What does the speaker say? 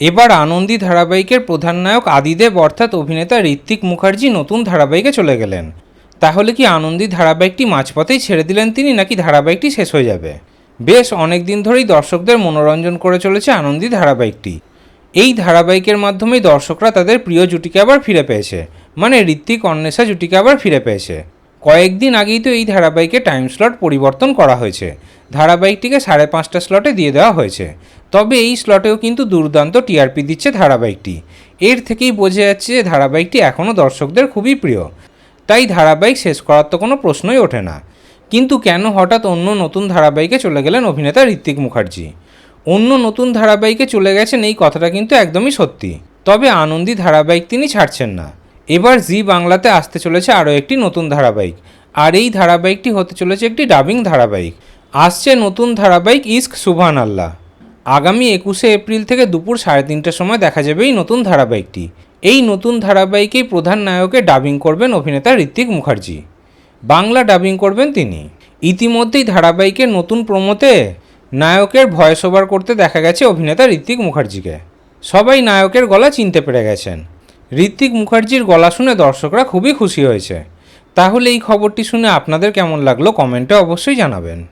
এবার আনন্দী ধারাবাহিকের প্রধান নায়ক আদিদেব অর্থাৎ অভিনেতা ঋত্বিক মুখার্জি নতুন ধারাবাহিকে চলে গেলেন। তাহলে কি আনন্দী ধারাবাহিকটি মাঝপথেই ছেড়ে দিলেন তিনি নাকি ধারাবাহিকটি শেষ হয়ে যাবে? বেশ অনেক দিন ধরেই দর্শকদের মনোরঞ্জন করে চলেছে আনন্দী ধারাবাহিকটি। এই ধারাবাহিকের মাধ্যমেই দর্শকরা তাদের প্রিয় জুটিকে আবার ফিরে পেয়েছে। মানে ঋত্বিক অন্বেষা জুটিকে আবার ফিরে পেয়েছে। কয়েকদিন আগেই তো এই ধারাবাহিকে টাইম স্লট পরিবর্তন করা হয়েছে। ধারাবাহিকটিকে সাড়ে পাঁচটা স্লটে দিয়ে দেওয়া হয়েছে। তবে এই স্লটেও কিন্তু দুর্দান্ত টিআরপি দিচ্ছে ধারাবাহিকটি। এর থেকেই বোঝা যাচ্ছে যে ধারাবাহিকটি এখনও দর্শকদের খুবই প্রিয়। তাই ধারাবাহিক শেষ করার তো কোনো প্রশ্নই ওঠে না। কিন্তু কেন হঠাৎ অন্য নতুন ধারাবাহিকে চলে গেলেন অভিনেতা ঋত্বিক মুখার্জি? অন্য নতুন ধারাবাহিকে চলে গেছেন এই কথাটা কিন্তু একদমই সত্যি। তবে আনন্দী ধারাবাহিক তিনি ছাড়ছেন না। এবার জি বাংলাতে আসতে চলেছে আরও একটি নতুন ধারাবাহিক। আর এই ধারাবাহিকটি হতে চলেছে একটি ডাবিং ধারাবাহিক। আসছে নতুন ধারাবাহিক ইস্ক সুবহান আল্লাহ আগামী একুশে এপ্রিল থেকে দুপুর সাড়ে তিনটের সময় দেখা যাবে এই নতুন ধারাবাহিকটি। এই নতুন ধারাবাহিকেই প্রধান নায়কে ডাবিং করবেন অভিনেতা ঋত্বিক মুখার্জি। বাংলা ডাবিং করবেন তিনি। ইতিমধ্যেই ধারাবাহিকের নতুন প্রমোতে নায়কের ভয়েস ওভার করতে দেখা গেছে অভিনেতা ঋত্বিক মুখার্জিকে। সবাই নায়কের গলা চিনতে পেরে গেছেন। ঋত্বিক মুখার্জির গলা শুনে দর্শকরা খুবই খুশি হয়েছে। তাহলে এই খবরটি শুনে আপনাদের কেমন লাগল কমেন্টে অবশ্যই জানাবেন।